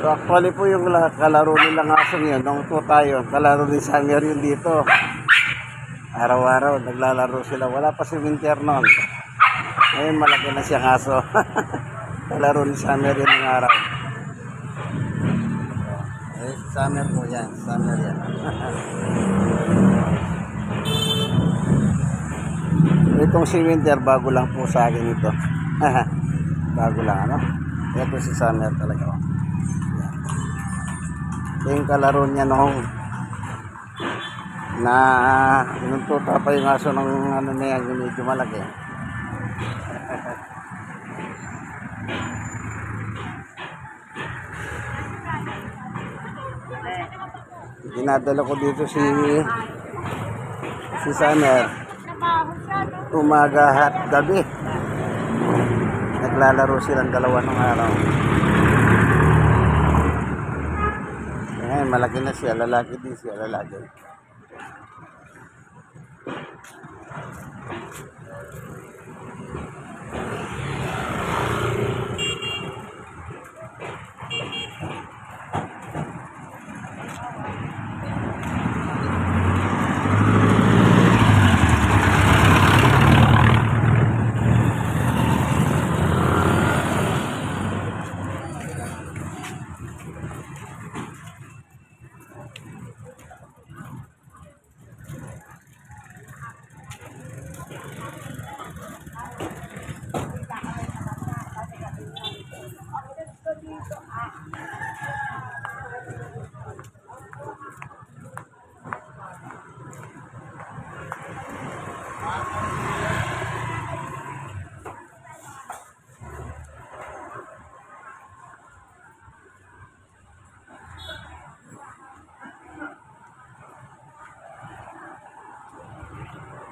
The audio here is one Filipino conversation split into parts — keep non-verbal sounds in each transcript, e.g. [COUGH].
Actually po yung la- kalaro nilang asong yun, nung po tayo, kalaro ni Summer yun dito. Araw-araw, naglalaro sila. Wala pa si Winter noon. Ngayon malaki na siyang aso. [LAUGHS] kalaro ni Summer yun ng araw. Eh, Summer po yan. Summer yan. [LAUGHS] Itong si Winter, bago lang po sa akin ito. [LAUGHS] bago lang, ano? Ito si Summer talaga. Ito yung kalaro niya noong na inuntuta pa yung aso ng ano na yan, yung medyo malaki. Dinadala ko dito si si Summer umaga at gabi. Naglalaro silang dalawa ng araw. Eh, malaki na siya, lalaki din siya, lalaki.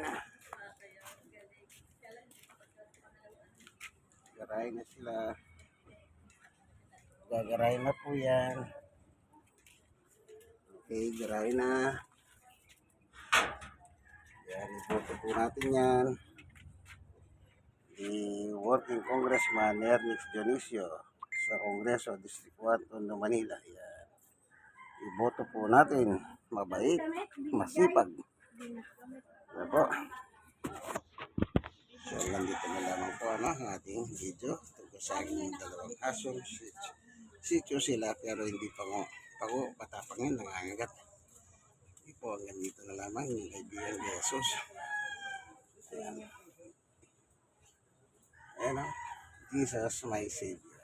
na. Garay na sila. Gagaray na po yan. Okay, garay na. Yan, iboto po natin yan. Ni Working Congressman Ernest Dionisio sa Kongreso District 1 Tondo, Manila. Yan. Iboto po natin. Mabait, masipag. Yan po. So, nandito na lamang po ano, ang ating video tungkol sa aking dalawang asong sityo. Sityo sila pero hindi pa ko, pako, patapang yan, nangangagat. Hindi po, hanggang dito na lamang yung kaibigan ni Jesus. Ayan. Ayan o. Jesus, my Savior.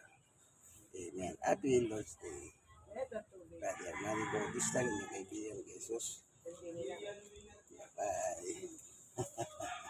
Amen. Happy Lord's Day. Brother Armani Bautista, yung kaibigan Jesus. Bye. [LAUGHS]